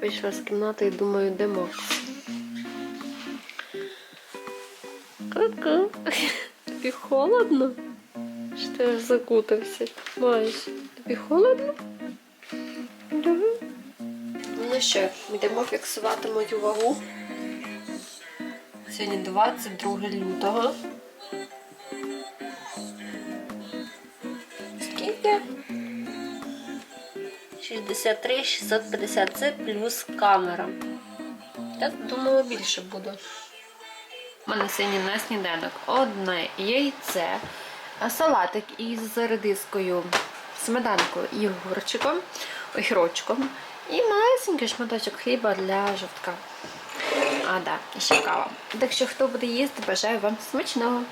Вийшла з кімнати і думаю, де Макс. Ку-ку. Тобі холодно? Що ти аж закутався? Маєш. Тобі холодно? Ну що, йдемо фіксувати мою вагу. Сьогодні 22 лютого. 63 650 це плюс камера. Я думала більше буде. У мене сьогодні на сніданок одне яйце, салатик із редискою, сметанкою і огурчиком, огірочком і малесенький шматочок хліба для жовтка. А, да, і ще кава. Так що, хто буде їсти, бажаю вам смачного.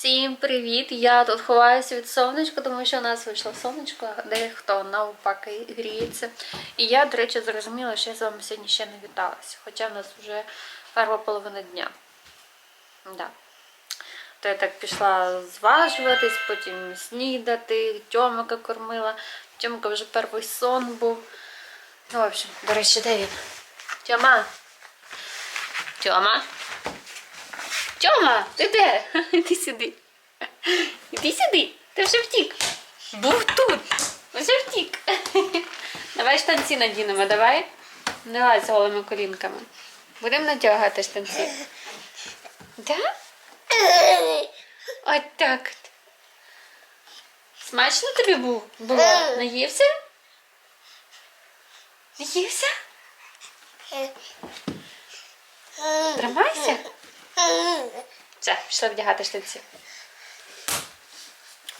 Всім привіт! Я тут ховаюся від сонечка, тому що у нас вийшло сонечко, дехто навпаки гріється. І я, до речі, зрозуміла, що я з вами сьогодні ще не віталася, хоча в нас вже перша половина дня. Да. То я так пішла зважуватись, потім снідати, Тьомика кормила. Тьомика вже перший сон був. Ну, в общем, до речі, де він? Тьома! Тьома! Тьома, ти де? Іди сюди. Іди сюди. Ти вже втік. Був тут. Вже втік. Давай штанці надінемо, давай. Не лазь з голими колінками. Будемо надягати штанці. Да? От так. Смачно тобі був? Було? Наївся? Наївся? Тримайся. Все, пішла вдягати штанці.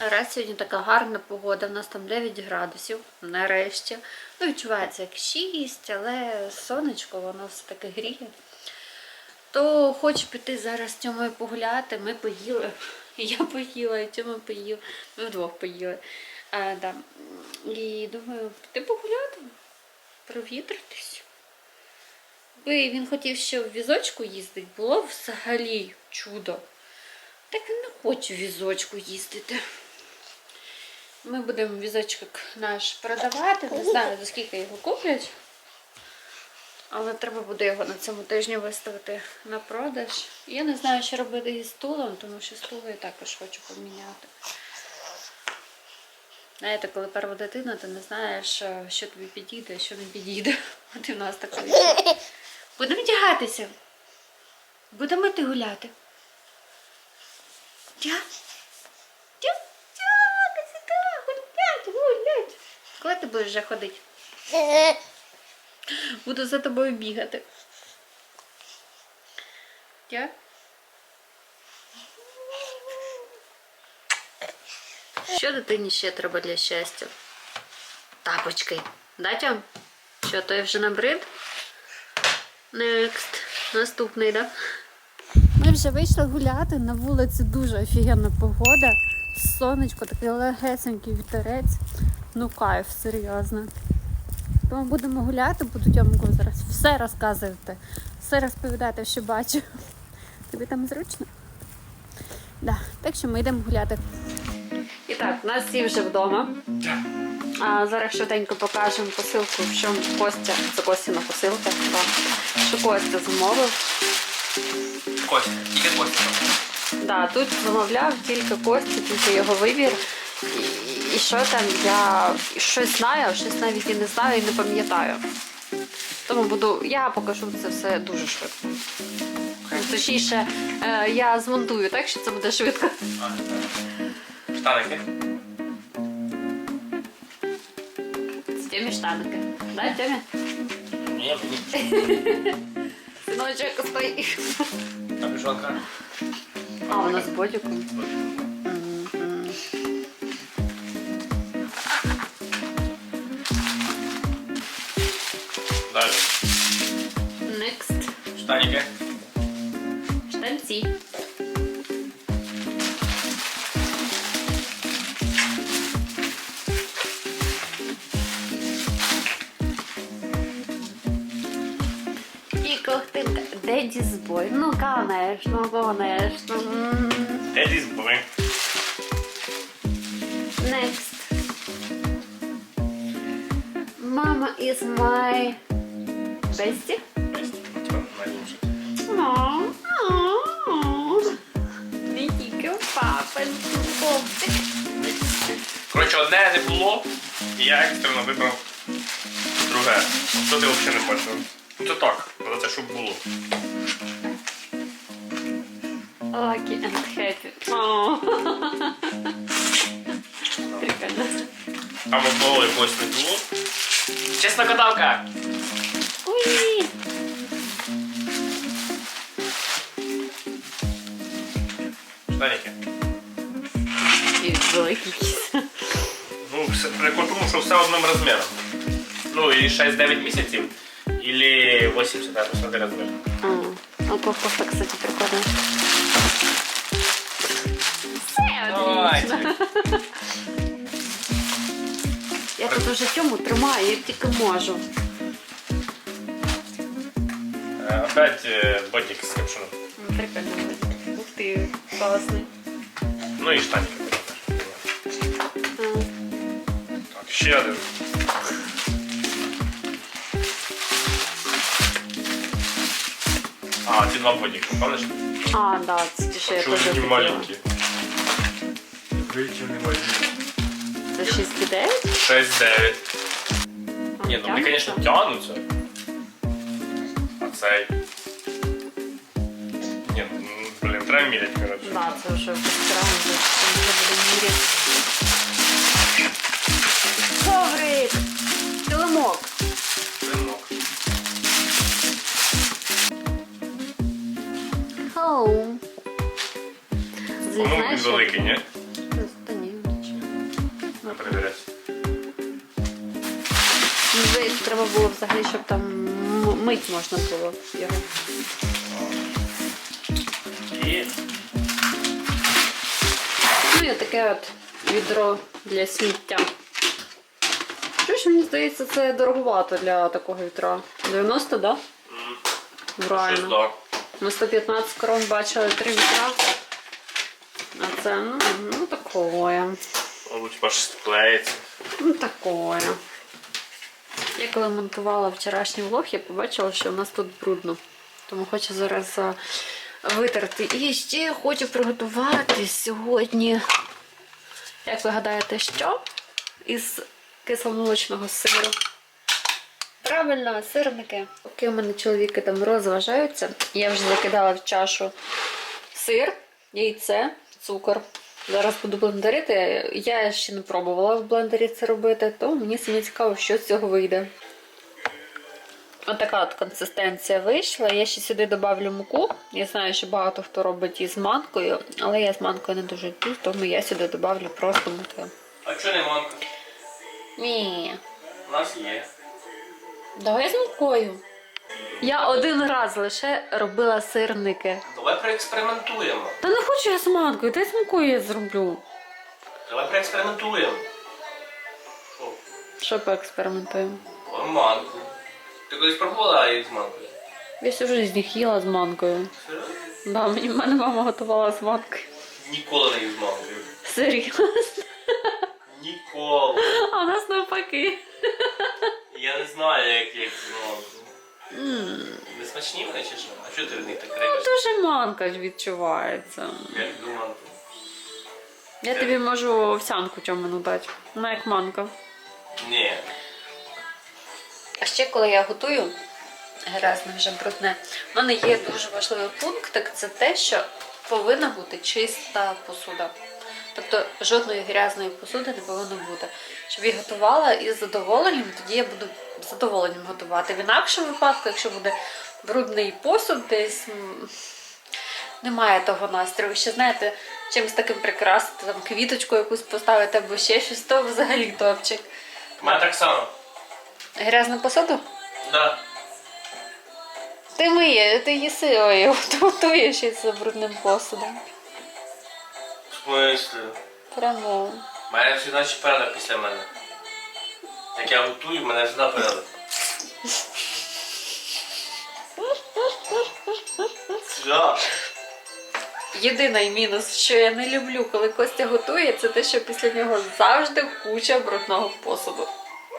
Раз сьогодні така гарна погода, у нас там 9 градусів, нарешті. Ну, відчувається як 6, але сонечко, воно все таки гріє. То хочу піти зараз з Тьомою погуляти. Ми поїли. Я поїла, і Тьома поїв. Ми вдвох поїли. А, да. І думаю, піти погуляти, провітритись. Би він хотів ще в візочку їздити, було взагалі чудо. Так він не хоче в візочку їздити. Ми будемо візочок наш продавати. Не знаю, за скільки його куплять. Але треба буде його на цьому тижні виставити на продаж. Я не знаю, що робити із стулом, тому що стул я також хочу поміняти. Знаєте, коли перша дитина, ти не знаєш, що тобі підійде, що не підійде. От і в нас так вийшло. Будемо вдягатися. Будемо йти гуляти. Тя? Тя? Тя, сюди, гулять, гулять. Коли ти будеш вже ходити? Буду за тобою бігати. Тя? Що дитині ще треба для щастя? Тапочки. Да, Тьом? Що, той вже набрид? Next. Наступний, да? Ми вже вийшли гуляти. На вулиці дуже офігенна погода. Сонечко, такий легесенький вітерець. Ну кайф, серйозно. Тому будемо гуляти, буду Тьомку зараз все розказувати, все розповідати, що бачу. Тобі там зручно? Да. Так що ми йдемо гуляти. І так, у нас всі вже вдома. А зараз швиденько покажемо посилку, що Костя, це Костяна посилка, так, що Костя замовив. Костя, тільки Костя. Да, тут замовляв тільки Костя, тільки його вибір. І, і що там, я щось знаю, а щось навіть і не знаю і не пам'ятаю. Тому буду, я покажу це все дуже швидко. Точніше, е, я змонтую так, що це буде швидко. Штаники. мащабите. Да, Тёме? Нет, Но чека стой. А пришла камера. А, у нас е бодику. Далее. Next. Штаника. Штанцы. Збой. Ну, конечно, конечно. Еді збори. Next. Mama is my інший. Не тільки папа, хлопчик. Коротше, одне не було, і я екстрено вибрав друге. Що ти взагалі не бачив? Ну це так, але це щоб було. Lucky and happy. О. Прикольно. Там одного якогось не було. Чесна каталка! Уй! Штаніки. І великий кіс. Ну, все, прикол в тому, що все одним розміром. Ну, і 6-9 місяців, или 80, да, посмотри розмір. А, упаковка, кстати, прикольная. Все отлично. Я тут уже цьому тримаю, як тільки можу. Е, Опять е, ботик з капшоном. Прикольно. Ух ти, класний. Ну і штаніки. А. Так, ще один. А, ці два ботики, пам'ятаєш? А, да, це ті, що я Чого теж такі хотіла. маленькі? Які вони маленькі. Це 6,9? 6-9. Ні, ну вони, Тягнеться? звісно, тягнуться. А цей. Ні, ну, блін, треба міряти, коротше. Да, це вже постараюся, що не буде міряти. Взагалі, щоб там мить можна було його. Ну і таке от відро для сміття. Що ж мені здається, це дороговато для такого відра. 90, да? щось Правильно. так. Ми 115 крон бачили три вітра. А це, ну, ну такое. Мабуть, щось склеїться. Ну такое. Я коли монтувала вчорашній влог, я побачила, що у нас тут брудно. Тому хочу зараз витерти. І ще хочу приготувати сьогодні. Як ви гадаєте, що? Із кисломолочного сиру. Правильно, сирники. Поки у мене чоловіки там розважаються, я вже закидала в чашу сир, яйце, цукор. Зараз буду блендерити. Я ще не пробувала в блендері це робити, то мені самі цікаво, що з цього вийде. Отака от консистенція вийшла. Я ще сюди додавлю муку. Я знаю, що багато хто робить із манкою, але я з манкою не дуже йду, тому я сюди додавлю просто муки. А чого не манка? Ні. У нас є. Давай з мукою. Я один раз лише робила сирники. Давай проекспериментуємо. Та не хочу я з манкою, дай з мукою я зроблю. Давай проекспериментуємо. Що? Що поекспериментуємо? О, манку. Ти колись пробувала їх з манкою? Я всю жизнь їх їла з манкою. Серйозно? Да, мені мене мама готувала з манкою. Ніколи не їв з манкою. Серйозно. Ніколи. А у нас навпаки. Я не знаю, як їх з манкою. Не смачні вони чи що? А чого ти в них так Ну, кривиш? дуже манка ж відчувається. Я люблю манку. Я тобі можу овсянку чому дати. Вона як манка. Ні. А ще коли я готую, грязне вже брудне, в мене є дуже важливий пунктик це те, що повинна бути чиста посуда. Тобто жодної грязної посуди не повинно бути. Щоб я готувала із задоволенням, тоді я буду з задоволенням готувати. В інакшому випадку, якщо буде брудний посуд, десь немає того настрою. Ще знаєте, чимось таким прикрасити, там квіточку якусь поставити або ще щось, то взагалі топчик. У мене так само. Грязну посуду? Да. Ти миє, ти їси ой, готуєш із брудним посудом. Смислі? Прямо. У мене всі наші переда після мене. Як я готую, мене завжди переда. Що? Єдиний мінус, що я не люблю, коли Костя готує, це те, що після нього завжди куча брудного посуду.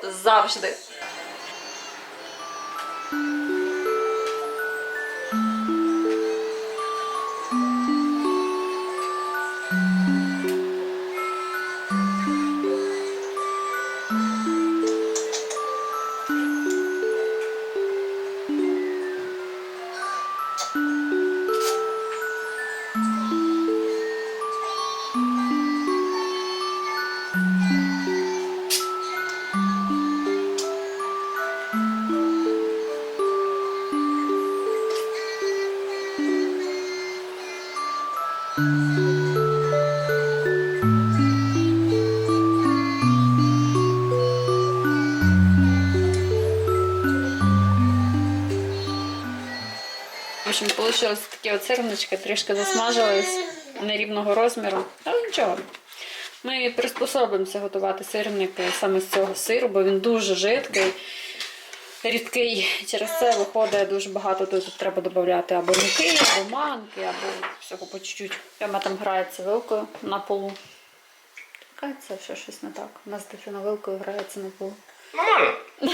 Завжди. Общем, вийшло таке от сирнички, трішки засмажились нерівного розміру. Але нічого. Ми приспособимося готувати сирники саме з цього сиру, бо він дуже жидкий, рідкий. Через це виходить дуже багато тут треба додати або муки, або манки, або всього по чуть-чуть. Прямо там грається вилкою на полу. Це ще щось не так. У нас дитина вилкою грається на полу. Нормально.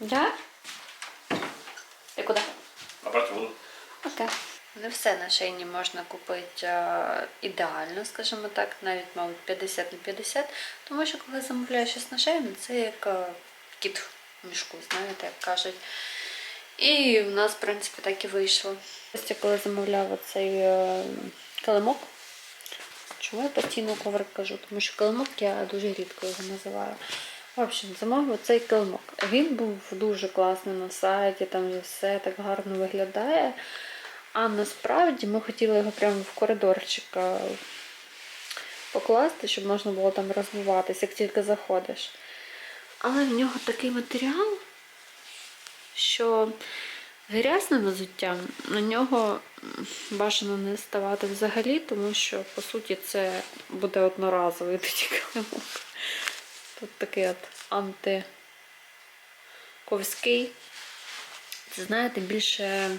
Да? Ти воду. Окей. Не все на шейні можна купити е, ідеально, скажімо так, навіть, мабуть, 50 на 50. Тому що коли замовляєш щось на шейну, це як е, кіт в мішку, знаєте, як кажуть. І в нас, в принципі, так і вийшло. Ось я коли замовляв оцей е, килимок. Чому я постійно коврик кажу? Тому що килимок я дуже рідко його називаю. В общем, замовив цей килимок. Він був дуже класний на сайті, там все так гарно виглядає. А насправді ми хотіли його прямо в коридорчик покласти, щоб можна було там розвиватися, як тільки заходиш. Але в нього такий матеріал, що грязне взуття, на нього бажано не ставати взагалі, тому що, по суті, це буде одноразовий тоді килимок. Тут такий от антиковський. Це, знаєте, більше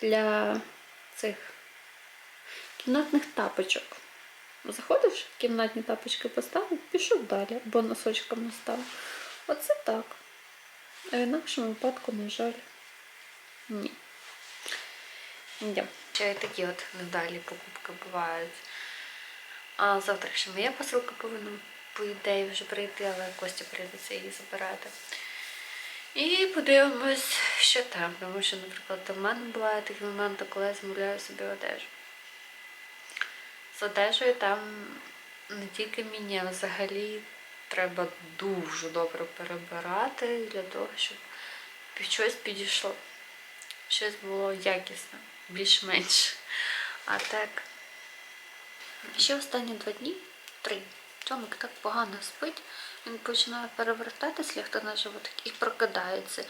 для цих кімнатних тапочок. Заходиш, кімнатні тапочки поставив, пішов далі, або носочком настав. Оце так. А в інакшому випадку, на жаль, ні. Йдемо. Ще такі от недалі покупки бувають. А завтра ще моя посилка повинна, по ідеї, вже прийти, але Костя прийдеться її забирати. І подивимось, що там. Тому що, наприклад, у мене буває такі моменти, коли я замовляю собі одежу. З одежею там не тільки мені, а взагалі треба дуже добре перебирати для того, щоб щось підійшло. Щось було якісне, більш-менш. А так. Ще останні два дні, три. Тьомик так погано спить, він починає перевертатись, лягти на животик і прокидається.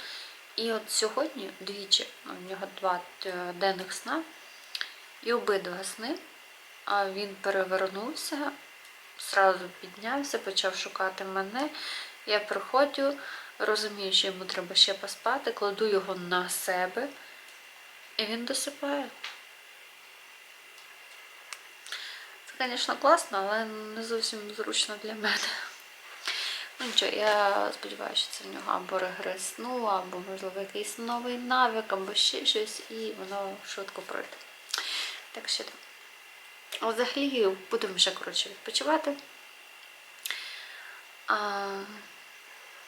І от сьогодні двічі, ну, в нього два е, денних сна, і обидва сни, а він перевернувся, зразу піднявся, почав шукати мене. Я приходжу, розумію, що йому треба ще поспати, кладу його на себе, і він досипає. Звісно, класно, але не зовсім зручно для мене. Ну нічого, я сподіваюся, що це в нього або регрес сну, або, можливо, якийсь новий навик, або ще щось, і воно швидко пройде. Так що так. А Взагалі будемо ще коротше відпочивати. А,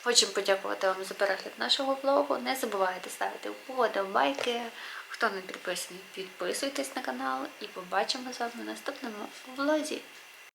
Хочемо подякувати вам за перегляд нашого влогу. Не забувайте ставити вподобайки. Хто не підписаний, підписуйтесь на канал і побачимося в наступному влозі.